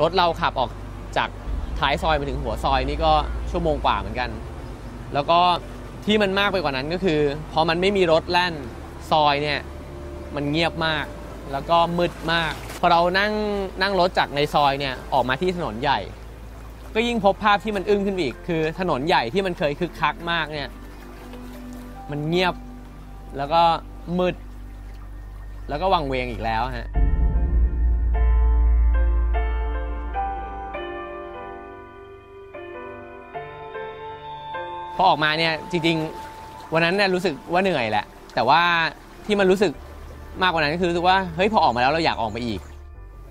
รถเราขับออกจากท้ายซอยมาถึงหัวซอยนี่ก็ชั่วโมงกว่าเหมือนกัน แล้วก็ที่มันมากไปกว่านั้นก็คือพอมันไม่มีรถแล่นซอยเนี่ยมันเงียบมาก แล้วก็มืดมากพอเรานั่งนั่งรถจากในซอยเนี่ยออกมาที่ถนนใหญ่ ก็ยิ่งพบภาพที่มันอึ้งขึ้นอีก คือถนนใหญ่ที่มันเคยคึกคักมากเนี่ยมันเงียบแล้วก็มืด แล้วก็วังเวงอีกแล้วฮะ พอออกมาเนี่ยจริงๆ วันนั้นเนี่ยรู้สึกว่าเหนื่อยแหละ แต่ว่าที่มันรู้สึกมากกว่านั้นก็คือรู้สึกว่าเฮ้ยพอออกมาแล้วเราอยากออกมาอีก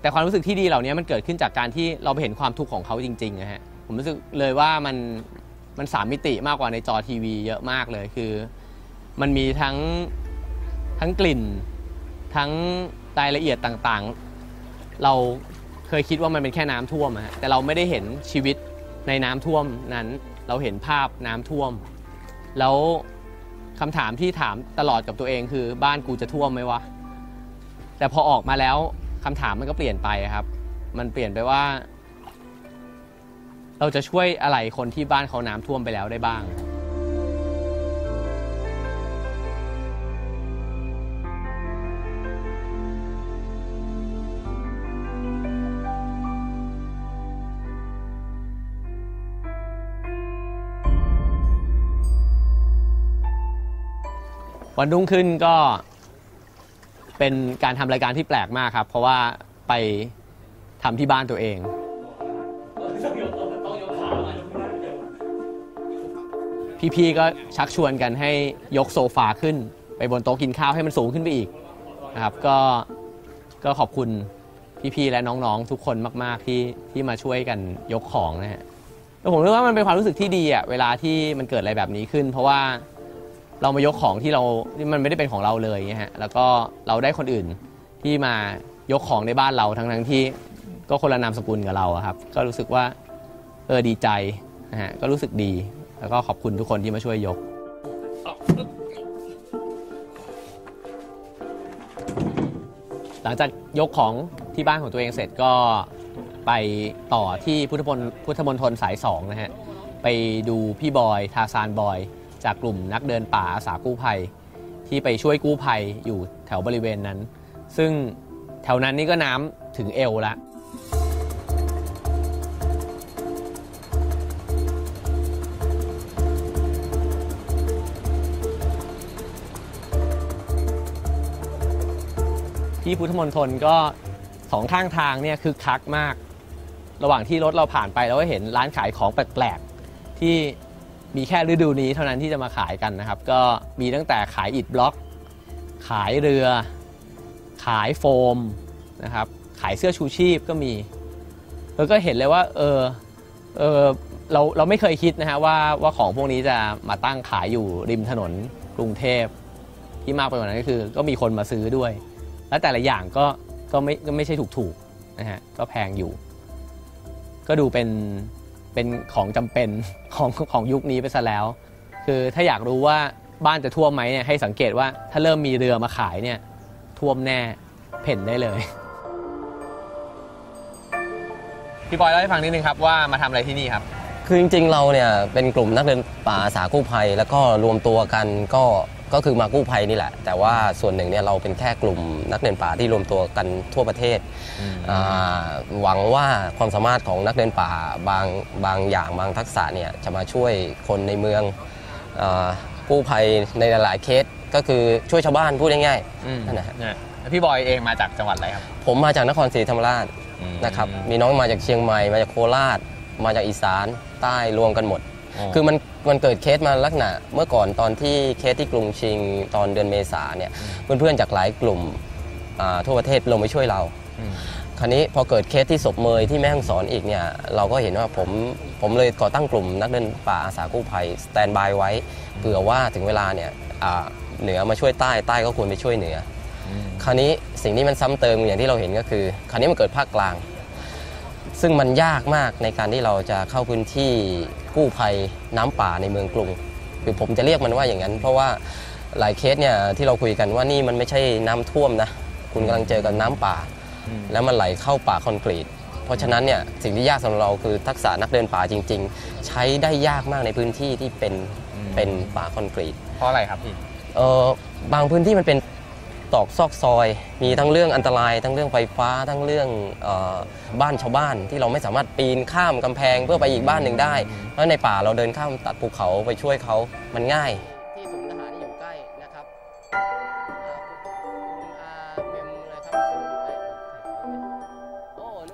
แต่ความรู้สึกที่ดีเหล่านี้มันเกิดขึ้นจากการที่เราไปเห็นความทุกข์ของเขาจริงๆนะฮะผมรู้สึกเลยว่ามันมันสามมิติมากกว่าในจอทีวีเยอะมากเลยคือ มันมีทั้งทั้งกลิ่น ทั้งรายละเอียดต่างๆ เราเคยคิดว่ามันเป็นแค่น้ำท่วมฮะแต่เราไม่ได้เห็นชีวิตในน้ำท่วมนั้น เราเห็นภาพน้ำท่วม แล้วคำถามที่ถามตลอดกับตัวเองคือบ้านกูจะท่วมไหมวะ แต่พอออกมาแล้วคำถามมันก็เปลี่ยนไปครับ มันเปลี่ยนไปว่า เราจะช่วยอะไรคนที่บ้านเขาน้ำท่วมไปแล้วได้บ้าง วันรุ่งขึ้นก็เป็นการทำรายการที่แปลกมากครับ เพราะว่าไปทำที่บ้านตัวเอง พี่ๆก็ชักชวนกันให้ยกโซฟาขึ้น ไปบนโต๊ะกินข้าวให้มันสูงขึ้นไปอีกนะครับ ก็ก็ขอบคุณพี่ๆและน้องๆทุกคนมาก ๆ ที่ที่มาช่วยกันยกของนะฮะแล้วผมรู้ว่ามันเป็นความรู้สึกที่ดีอะเวลาที่มันเกิดอะไรแบบนี้ขึ้น เพราะว่า เรามายกของที่เราที่มันไม่ได้เป็นของเราเลยเงี้ยฮะแล้วก็เราได้คนอื่นที่มายกของในบ้านเราทั้งทั้งที่ก็คนละนามสกุลกับเราครับ ก็รู้สึกว่าเออดีใจนะฮะก็รู้สึกดี แล้วก็ขอบคุณทุกคนที่มาช่วยยก หลังจากยกของที่บ้านของตัวเองเสร็จก็ไปต่อที่พุทธมณพุทธมณฑลสายสองนะฮะไปดูพี่บอยทาซานบอย จากกลุ่มนักเดินป่าอาสากู้ภัย ที่ไปช่วยกู้ภัยอยู่แถวบริเวณนั้น ซึ่งแถวนั้นนี่ก็น้ำถึงเอวละที่พุทธมณฑลก็สองข้างทางเนี่ยคือคักมาก ระหว่างที่รถเราผ่านไปเราก็เห็นร้านขายของแปลกๆที่ มีแค่ฤดูนี้เท่านั้นที่จะมาขายกันนะครับ ก็มีตั้งแต่ขายอิฐบล็อก ขายเรือ ขายโฟมนะครับ ขายเสื้อชูชีพก็มี แล้วก็เห็นเลยว่า เออเออเราเราไม่เคยคิดนะฮะว่าว่าของพวกนี้จะมาตั้งขายอยู่ริมถนนกรุงเทพ ที่มากไปกว่านั้นก็คือ ก็มีคนมาซื้อด้วย และแต่ละอย่างก็ก็ไม่ก็ไม่ใช่ถูกๆนะฮะก็แพงอยู่ ก็ดูเป็น เป็นของจำเป็นของของยุคนี้ไปซะแล้ว คือถ้าอยากรู้ว่าบ้านจะท่วมไหมเนี่ยให้สังเกตว่าถ้าเริ่มมีเรือมาขายเนี่ยท่วมแน่เพ่นได้เลย พี่บอยเล่าให้ฟังนิดนึงครับว่ามาทำอะไรที่นี่ครับ คือจริงๆเราเนี่ยเป็นกลุ่มนักเดินป่าอาสากู้ภัย แล้วก็รวมตัวกันก็ ก็คือมากู้ภัยนี่แหละ แต่ว่าส่วนหนึ่งเนี่ยเราเป็นแค่กลุ่มนักเดินป่าที่รวมตัวกันทั่วประเทศอ่าหวังว่าความสามารถของนักเดินป่าบางบางอย่างบางทักษะเนี่ยจะมาช่วยคนในเมืองอากู้ภัยในหลายๆเคสก็คือช่วยชาวบ้านพูดง่ายอืมนั่นนะฮะ เนี่ยแล้วพี่บอยเองมาจากจังหวัดอะไรครับๆผมมาจากนครศรีธรรมราชนะครับ มีน้องมาจากเชียงใหม่ มาจากโคราช มาจากอีสาน ใต้รวมกันหมดคือมัน มันเกิดเคสมาลักษณะ เมื่อก่อนตอนที่เคสที่กรุงชิงตอนเดือนเมษาเนี่ยเพื่อนๆจากหลายกลุ่มอ่าทั่วประเทศลงไปช่วยเรามคราวนี้พอเกิดเคสที่ศพเมยที่แม่ฮ่องสอนอีกเนี่ยเราก็เห็นว่าผมผมเลยก่อตั้งกลุ่มนักเดินป่าอาสากู้ภัยสแตนบายไว้เผื่อว่าถึงเวลาเนี่ยอ่าเหนือมาช่วยใต้ใต้ก็ควรไปช่วยเหนือ คราวนี้สิ่งที่มันซ้ำเติมอย่างที่เราเห็นก็คือ คราวนี้มันเกิดภาคกลาง ซึ่งมันยากมากในการที่เราจะเข้าพื้นที่ กู้ภัยน้ำป่าในเมืองกรุง คือผมจะเรียกมันว่าอย่างนั้น เพราะว่าหลายเคสเนี่ยที่เราคุยกันว่านี่มันไม่ใช่น้ำท่วมนะ คุณกำลังเจอกับน้ำป่าอืมแล้วมันไหลเข้าป่าคอนกรีต เพราะฉะนั้นเนี่ยสิ่งที่ยากสำหรับเราคือทักษะนักเดินป่าจริง ๆ ใช้ได้ยากมากในพื้นที่ที่เป็นเป็นป่าคอนกรีต เพราะอะไรครับพี่เออบางพื้นที่มันเป็น ตอกซอกซอย มีทั้งเรื่องอันตราย ทั้งเรื่องไฟฟ้า ทั้งเรื่องเออบ้านชาวบ้านที่เราไม่สามารถปีนข้ามกำแพงเพื่อไปอีกบ้านหนึ่งได้ เพราะในป่าเราเดินข้ามตัดภูเขาไปช่วยเขามันง่ายที่ศูนย์ทหารที่อยู่ใกล้นะครับ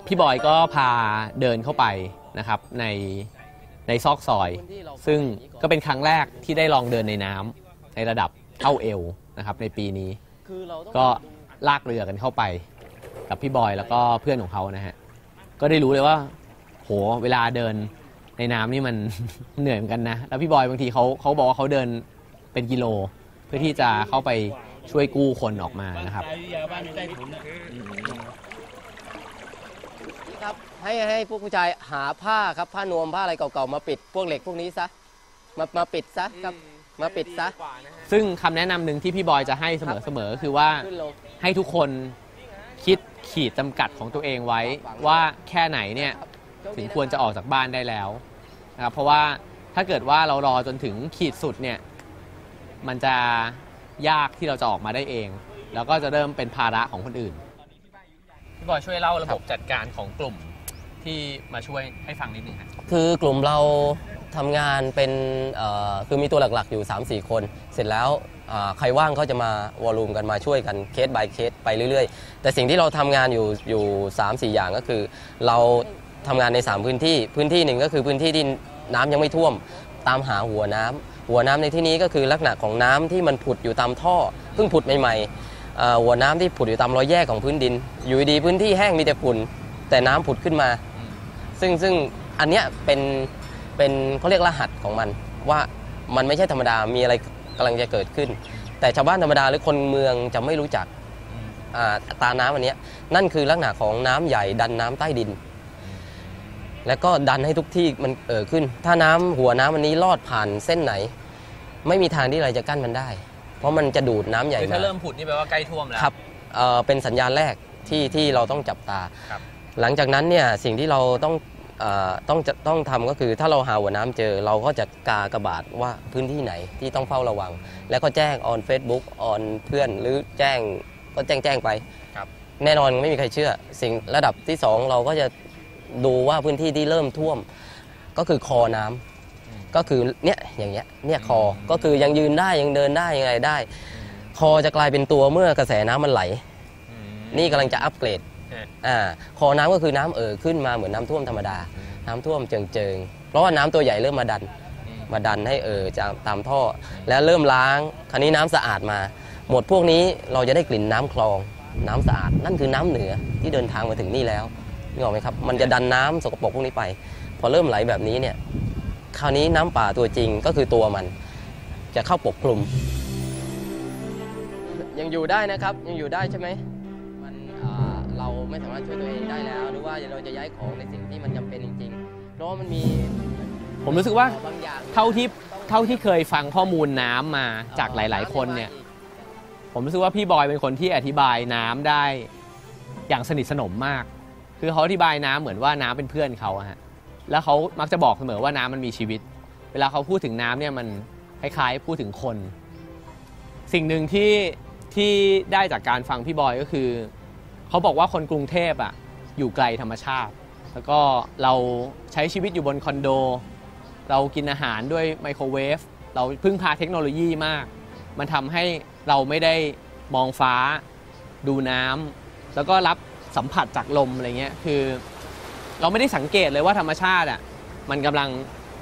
พี่บอยก็พาเดินเข้าไปนะครับในในซอกซอย ซึ่งก็เป็นครั้งแรกที่ได้ลองเดินในน้ำในระดับเท่าเอวนะครับในปีนี้ ก็ลากเรือกันเข้าไป กับพี่บอยแล้วก็เพื่อนของเขานะฮะก็ได้รู้เลยว่า โหเวลาเดินในน้ำนี่มัน เหนื่อยเหมือนกันนะแล้วพี่บอยบางทีเขาเขาบอกว่าเขาเดินเป็นกิโล เพื่อที่จะเข้าไปช่วยกู้คนออกมานะครับครับให้ให้พวกผู้ชายหาผ้าครับผ้านวมผ้าอะไรเก่าๆมาปิดพวกเหล็กพวกนี้ซะมามาปิดซะครับมาปิดซะ ซึ่งคำแนะนำหนึ่งที่พี่บอยจะให้เสมอๆก็คือว่าขึ้นลงให้ทุกคนคิดขีดจำกัดของตัวเองไว้ ว่าแค่ไหนเนี่ยถึงควรจะออกจากบ้านได้แล้วนะครับเพราะว่าถ้าเกิดว่าเรารอจนถึงขีดสุดเนี่ยมันจะยากที่เราจะออกมาได้เอง แล้วก็จะเริ่มเป็นภาระของคนอื่นพี่บอยช่วยเล่าระบบจัดการของกลุ่มที่มาช่วยให้ฟังนิดนึงครับ คือกลุ่มเรา ทำงานเป็นเอ่อคือมีตัวหลักๆอยู่ 3-4 คน เสร็จแล้วอ่าใครว่างก็จะมาวอลลุ่มกันมาช่วยกันเคส by เคสไปเรื่อยๆ แต่สิ่งที่เราทำงานอยู่อยู่ 3-4 อย่างก็คือ เราทำงานใน 3 พื้นที่พื้นที่หนึ่งก็คือพื้นที่ที่น้ำยังไม่ท่วมตามหาหัวน้ำหัวน้ำในที่นี้ก็คือลักษณะของน้ำที่มันผุดอยู่ตามท่อเพิ่งผุดใหม่ๆเอ่อหัวน้ำที่ผุดอยู่ตามรอยแยกของพื้นดิน อยู่ดีๆพื้นที่แห้งมีแต่ฝุ่นแต่น้ำผุดขึ้นมา ซึ่งซึ่งอันเนี้ยเป็น เป็นเขาเรียกรหัสของมัน ว่ามันไม่ใช่ธรรมดามีอะไรกำลังจะเกิดขึ้น แต่ชาวบ้านธรรมดาหรือคนเมืองจะไม่รู้จักอ่าตาน้ำอันเนี้ยนั่นคือลักษณะของน้ำใหญ่ดันน้ำใต้ดิน แล้วก็ดันให้ทุกที่มันเอ่อขึ้น ถ้าน้ำหัวน้ำอันนี้ลอดผ่านเส้นไหน ไม่มีทางที่อะไรจะกั้นมันได้ เพราะมันจะดูดน้ำใหญ่คือมาถ้าเริ่มผุดนี่แปลว่าใกล้ท่วมแล้วครับเอ่อเป็นสัญญาณแรกที่ที่เราต้องจับตาครับหลังจากนั้นเนี่ยสิ่งที่เราต้องเออ ต้องจะต้องทำก็คือถ้าเราหาหัวน้ำเจอ เราก็จะกากระบาดว่าพื้นที่ไหนที่ต้องเฝ้าระวัง แล้วก็แจ้งออน Facebook ออนเพื่อนหรือแจ้งก็แจ้งแจ้งไปครับแน่นอนไม่มีใครเชื่อ สิ่งระดับที่สองเราก็จะดูว่าพื้นที่ที่เริ่มท่วม ก็คือคอน้ำก็คือเนี่ยอย่างเงี้ยเนี่ยคอก็คือยังยืนได้ยังเดินได้ยังไงได้ คอจะกลายเป็นตัวเมื่อกระแสน้ำมันไหล นี่กำลังจะอัปเกรดฮะ อ่าคอน้ำก็คือน้ำเอ่อขึ้นมาเหมือนน้ำท่วมธรรมดา น้ำท่วมเจิงๆเพราะว่าน้ำตัวใหญ่เริ่มมาดัน มาดันให้เอ่อจากตามท่อ แล้วเริ่มล้าง คราวนี้น้ำสะอาดมา หมดพวกนี้เราจะได้กลิ่นน้ำคลอง น้ำสะอาด นั่นคือน้ำเหนือที่เดินทางมาถึงนี่แล้วนึกออกไหมครับ มันจะดันน้ำสกปรกพวกนี้ไป พอเริ่มไหลแบบนี้เนี่ย คราวนี้น้ำป่าตัวจริงก็คือตัวมัน จะเข้าปกคลุม ยังอยู่ได้นะครับ ยังอยู่ได้ใช่ไหมมันอ่า เราไม่สามารถช่วยตัวเองได้แล้ว หรือว่าเราจะย้ายของในสิ่งที่มันจำเป็นจริงๆ เพราะว่ามันมีผมรู้สึกว่าบางอย่างเท่าที่เท่าที่เคยฟังข้อมูลน้ำมาจากหลาย ๆ คนเนี่ย ผมรู้สึกว่าพี่บอยเป็นคนที่อธิบายน้ำได้ อย่างสนิทสนมมาก คือเขาอธิบายน้ำเหมือนว่าน้ำเป็นเพื่อนเขาอะฮะแล้วเขามักจะบอกเสมอว่าน้ำมันมีชีวิต เวลาเขาพูดถึงน้ำเนี่ยมันคล้ายๆพูดถึงคน สิ่งหนึ่งที่ที่ได้จากการฟังพี่บอยก็คือ เขาบอกว่าคนกรุงเทพอะอยู่ไกลธรรมชาติ แล้วก็เราใช้ชีวิตอยู่บนคอนโด เรากินอาหารด้วยไมโครเวฟเราพึ่งพาเทคโนโลยีมาก มันทำให้เราไม่ได้มองฟ้า ดูน้ำแล้วก็รับสัมผัสจากลมอะไรเงี้ยคือ เราไม่ได้สังเกตเลยว่าธรรมชาติอะมันกำลัง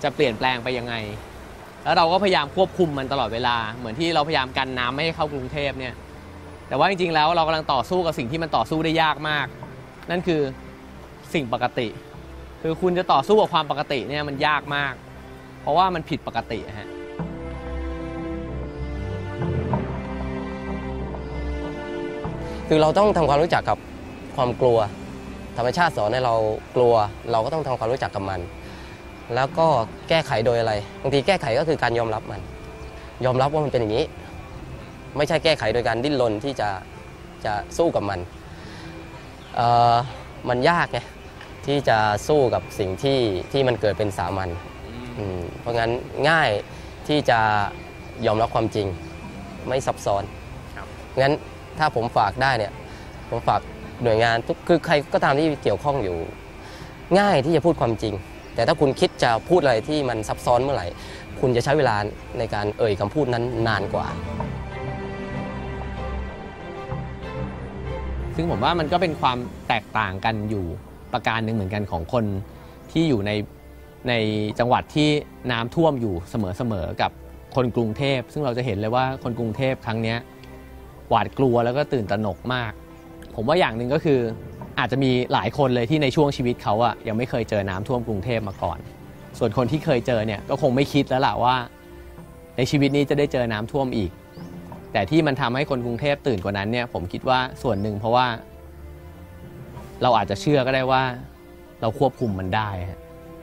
จะเปลี่ยนแปลงไปยังไง แล้วเราก็พยายามควบคุมมันตลอดเวลา เหมือนที่เราพยายามกันน้ำไม่ให้เข้ากรุงเทพเนี่ย แต่ว่าจริงๆแล้วเรากำลังต่อสู้กับสิ่งที่มันต่อสู้ได้ยากมาก นั่นคือสิ่งปกติ คือคุณจะต่อสู้กับความปกติเนี่ยมันยากมาก เพราะว่ามันผิดปกติฮะคือเราต้องทำความรู้จักกับความกลัว ธรรมชาติสอนให้เรากลัว เราก็ต้องทำความรู้จักกับมัน แล้วก็แก้ไขโดยอะไรบางทีแก้ไขก็คือการยอมรับมัน ยอมรับว่ามันเป็นอย่างนี้ ไม่ใช่แก้ไขโดยการดิ้นรนที่จะจะสู้กับมันเอ่อมันยากไงที่จะสู้กับสิ่งที่ที่มันเกิดเป็นสามัญอืมเพราะงั้นง่ายที่จะยอมรับความจริงไม่ซับซ้อนครับงั้นถ้าผมฝากได้เนี่ยผมฝากหน่วยงานทุกคือใครก็ตามที่เกี่ยวข้องอยู่ ง่ายที่จะพูดความจริง แต่ถ้าคุณคิดจะพูดอะไรที่มันซับซ้อนเมื่อไหร่ คุณจะใช้เวลาในการเอ่ยคำพูดนั้นนานกว่า ซึ่งผมว่ามันก็เป็นความแตกต่างกันอยู่ประการหนึ่งเหมือนกันของคนที่อยู่ในในจังหวัดที่น้ำท่วมอยู่เสมอๆกับคนกรุงเทพ ซึ่งเราจะเห็นเลยว่าคนกรุงเทพครั้งนี้หวาดกลัวแล้วก็ตื่นตระหนกมาก ผมว่าอย่างหนึ่งก็คืออาจจะมีหลายคนเลยที่ในช่วงชีวิตเขาอะยังไม่เคยเจอน้ำท่วมกรุงเทพมาก่อน ส่วนคนที่เคยเจอเนี่ยก็คงไม่คิดแล้วล่ะว่า ในชีวิตนี้จะได้เจอน้ำท่วมอีก แต่ที่มันทำให้คนกรุงเทพตื่นกว่านั้นเนี่ยผมคิดว่าส่วนหนึ่งเพราะว่า เราอาจจะเชื่อก็ได้ว่า เราควบคุมมันได้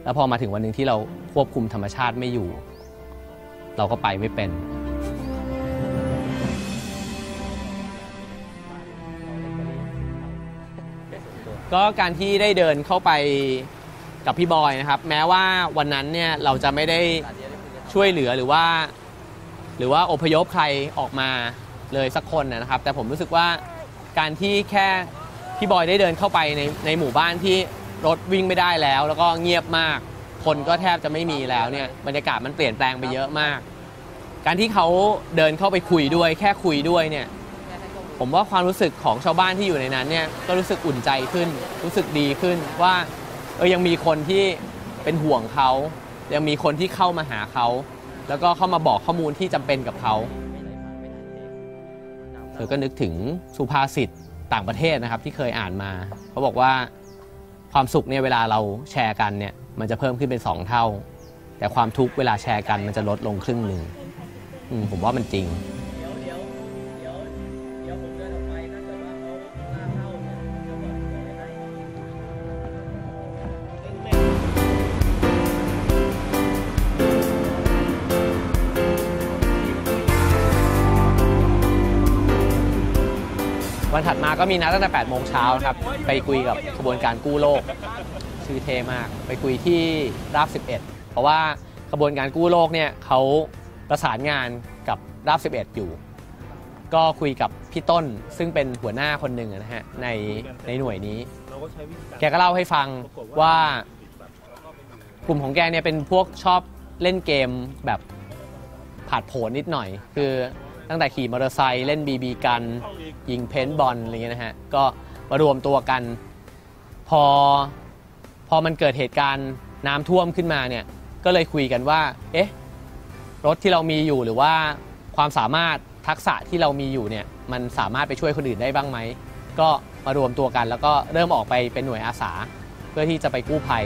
แล้วพอมาถึงวันหนึ่งที่เราควบคุมธรรมชาติไม่อยู่ เราก็ไปไม่เป็นก็การที่ได้เดินเข้าไปกับพี่บอยนะครับ แม้ว่าวันนั้นเนี่ยเราจะไม่ได้ช่วยเหลือหรือว่า หรือว่าอพยพใครออกมาเลยสักคนนะครับ แต่ผมรู้สึกว่าการที่แค่พี่บอยได้เดินเข้าไปในในหมู่บ้านที่รถวิ่งไม่ได้แล้ว แล้วก็เงียบมาก คนก็แทบจะไม่มีแล้วเนี่ยบรรยากาศมันเปลี่ยนแปลงไปเยอะมาก การที่เขาเดินเข้าไปคุยด้วย แค่คุยด้วยเนี่ยผมว่าความรู้สึกของชาวบ้านที่อยู่ในนั้นเนี่ยก็รู้สึกอุ่นใจขึ้น รู้สึกดีขึ้นว่าเออยังมีคนที่เป็นห่วงเขา ยังมีคนที่เข้ามาหาเขา แล้วก็เข้ามาบอกข้อมูลที่จำเป็นกับเขาเธอก็นึกถึงสุภาษิตต่างประเทศนะครับที่เคยอ่านมาเขาบอกว่าความสุขเนี่ยเวลาเราแชร์กันเนี่ยมันจะเพิ่มขึ้นเป็นสองเท่า แต่ความทุกข์เวลาแชร์กันมันจะลดลงครึ่งหนึ่งผมว่ามันจริง ก็มีนัดตั้งแต่8โมงเช้าครับ ไปคุยกับขบวนการกู้โลก ชื่อเทมาก ไปคุยที่ราบ 11 เพราะว่าขบวนการกู้โลกเนี่ยเขาประสานงานกับราบ 11 อยู่ ก็คุยกับพี่ต้นซึ่งเป็นหัวหน้าคนหนึ่งนะฮะในในหน่วยนี้ แกก็เล่าให้ฟังว่ากลุ่มของแกเนี่ยเป็นพวกชอบเล่นเกมแบบผาดโผนนิดหน่อย คือ ตั้งแต่ขี่มอเตอร์ไซค์เล่นบีบีกัน ยิงเพนท์บอลอะไรเงี้ยนะฮะ ก็มารวมตัวกัน พอพอมันเกิดเหตุการณ์น้ำท่วมขึ้นมาเนี่ย ก็เลยคุยกันว่า เอ๊ะ รถที่เรามีอยู่หรือว่าความสามารถทักษะที่เรามีอยู่เนี่ย มันสามารถไปช่วยคนอื่นได้บ้างไหม ก็มารวมตัวกัน แล้วก็เริ่มออกไปเป็นหน่วยอาสา เพื่อที่จะไปกู้ภัย